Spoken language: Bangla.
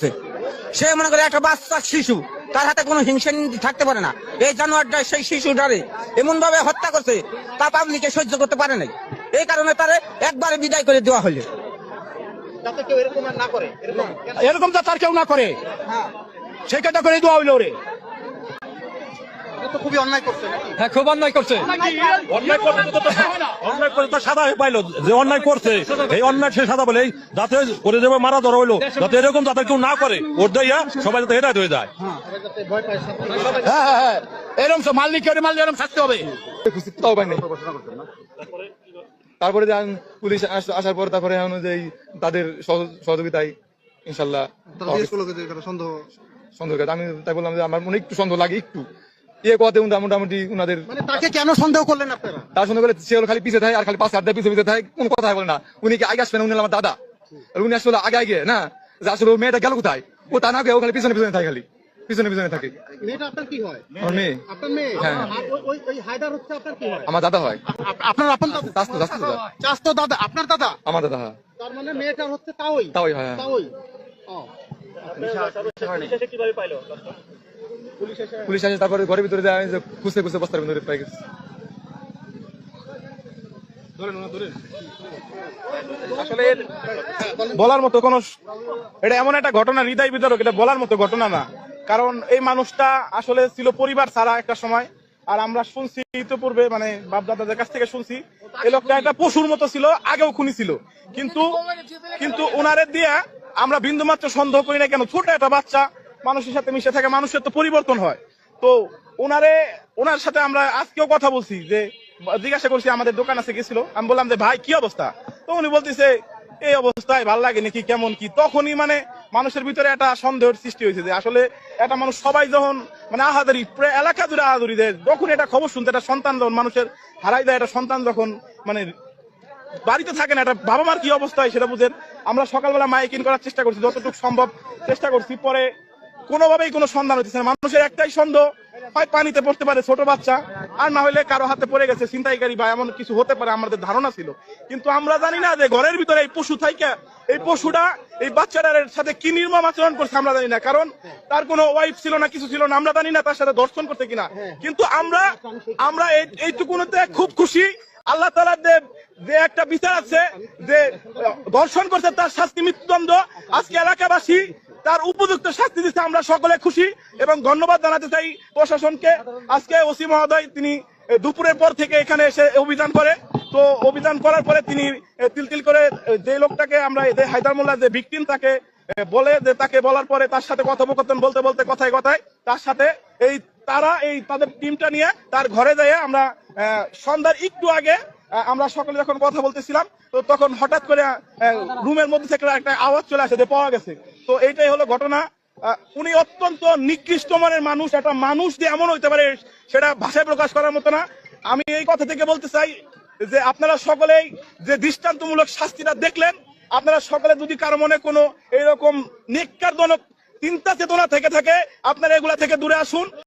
সে। মনে করে একটা বাচ্চা শিশু তার হাতে কোনো হিংসা থাকতে পারে না। এই জানোয়ারটা সেই শিশুটারে এমন ভাবে হত্যা করছে তা পাবলিকে সহ্য করতে পারে নাই। এই কারণে তারে একবারে বিদায় করে দেওয়া হলো। এরকম তো তার কেউ না করে। সেই কথা করে দেওয়া হইল রে তো খুবই অন্যায় করছে হ্যাঁ খুব অন্যায় করছে। অন্যায় করতে তো তো- অন্যায় করে তো সাদা হয়ে পাইলো যে অন্যায় করছে এই অন্যায় সে সাদা বলে যাতে করে দেবে মারা ধরা হইল যাতে এরকম যাতে কেউ না করে ওর দেয়া সবাই যাতে হেদায়ত হয়ে যায়। সবাই যাতে ভয় পায় শান্তি হ্যাঁ হ্যাঁ হ্যাঁ এরকম সব মালিক মাল এরকম থাকতে হবে। তাও পাই নাই তারপরে পুলিশ আসার পর তারপরে অনুযায়ী তাদের সহযোগিতায় ইনশাল্লাহ সন্দেহ সন্দেহ আমি তাই বললাম যে আমার মনে একটু সন্দেহ লাগে একটু। ইয়ে কথা মোটামুটি উনাদের মানে তাকে কেন সন্দেহ করলেন আপনারা? তার সন্দেহ করে সে খালি পিছিয়ে থাকে আর খালি পাঁচ হাত দেয় পিছিয়ে পিছিয়ে থাকে কোনো কথা বলে না। উনি কি আগে আসবেন উনি আমার দাদা। আর উনি আসলে আগে আগে না? যে আসলে মেয়েটা গেল কোথায়? ও তা না গিয়ে ও খালি পিছনে পিছনে থাকে খালি। পিছনে পিছনে থাকে। মেয়েটা আপনার কি হয়? আমার মেয়ে। আপনার মেয়ে? হ্যাঁ। ওই- ওই ওই হায়দার হচ্ছে আপনার কি হয়? আমার দাদা হয়। আপ- আপনার আপন দাদা? চাস্তো চাস্তো দাদা। চাস্তো দাদা। আপনার দাদা? আমার দাদা হয়। তার মানে মেয়েটা হচ্ছে তাওই? তাওই হ্যাঁ। তাওই। ও। পুলিশ আসে তারপরে ঘরের ভিতরে যায় যে খুঁজতে খুঁজতে বস্তার ভিতরে পাই গেছে। আসলে বলার মতো কোন এটা এমন একটা ঘটনা হৃদয় বিতরক এটা বলার মতো ঘটনা না। কারণ এই মানুষটা আসলে ছিল পরিবার ছাড়া একটা সময় আর আমরা শুনছি ইতিপূর্বে মানে বাপ দাদাদের কাছ থেকে শুনছি এই লোকটা একটা পশুর মতো ছিল আগেও খুনি ছিল। কিন্তু কিন্তু ওনারে দিয়া আমরা বিন্দু মাত্র সন্দেহ করি না কেন ছোট একটা বাচ্চা মানুষের সাথে মিশে থাকে, মানুষের তো পরিবর্তন হয়। তো ওনারে ওনার সাথে আমরা আজকেও কথা বলছি যে, জিজ্ঞাসা করছি, আমাদের দোকান আছে, গেছিল? আমি বললাম যে, ভাই, কি অবস্থা? তো উনি বলতেছে, এই অবস্থায় ভালো লাগে নাকি, কেমন কি? তখনই মানে মানুষের ভিতরে একটা সন্দেহের সৃষ্টি হয়েছে যে, আসলে এটা মানুষ সবাই যখন মানে আহাদারি, প্রায় এলাকা জুড়ে আহাদুরি দেয় যখন এটা খবর শুনতে, একটা সন্তান যখন মানুষের হারাই দেয়, একটা সন্তান যখন মানে বাড়িতে থাকে না, একটা বাবা মার কি অবস্থা হয় সেটা বুঝেন? আমরা সকালবেলা মাইকিং করার চেষ্টা করছি, যতটুকু সম্ভব চেষ্টা করছি। পরে কোনোভাবেই কোনো সন্ধান হচ্ছে না। মানুষের একটাই সন্দেহ হয় পানিতে পড়তে পারে ছোট বাচ্চা, আর না হলে কারও হাতে পড়ে গেছে, ছিনতাইকারী বা এমন কিছু হতে পারে, আমাদের ধারণা ছিল। কিন্তু আমরা জানি না যে ঘরের ভিতরে এই পশু থাইকা, এই পশুটা এই বাচ্চাটার সাথে কি নির্মম আচরণ করছে আমরা জানি না। কারণ তার কোনো ওয়াইফ ছিল না, কিছু ছিল না, আমরা জানি না তার সাথে দর্শন করতে কিনা। কিন্তু আমরা আমরা এই- এইটুকুনতে খুব খুশি। আল্লাহ তালার দেব যে একটা বিচার আছে যে দর্শন করছে তার শাস্তি মৃত্যুদণ্ড। আজকে এলাকাবাসী তার উপযুক্ত শাস্তি দিচ্ছে আমরা সকলে খুশি এবং ধন্যবাদ জানাতে চাই প্রশাসনকে। আজকে ওসি মহোদয় তিনি দুপুরের পর থেকে এখানে এসে অভিযান করে। তো অভিযান করার পরে তিনি এ, তিল তিল করে যে লোকটাকে আমরা হায়দার মোল্লা যে ভিকটিম তাকে বলে যে তাকে বলার পরে তার সাথে কথোপকথন বলতে বলতে কথায় কথায় তার সাথে এই তারা এই তাদের টিমটা নিয়ে তার ঘরে যেয়ে আমরা সন্ধ্যার একটু আগে আমরা সকলে যখন কথা বলতেছিলাম, তো তখন হঠাৎ করে রুমের মধ্যে থেকে একটা আওয়াজ চলে আসে যে পাওয়া গেছে। তো এইটাই হলো ঘটনা। উনি অত্যন্ত নিকৃষ্ট মানের মানুষ, একটা মানুষ যে এমন হইতে পারে সেটা ভাষায় প্রকাশ করার মতো না। আমি এই কথা থেকে বলতে চাই যে আপনারা সকলেই যে দৃষ্টান্তমূলক শাস্তিটা দেখলেন, আপনারা সকলে যদি কারও মনে কোনো এইরকম নিকারজনক চিন্তা চেতনা থেকে থাকে, আপনারা এগুলা থেকে দূরে আসুন।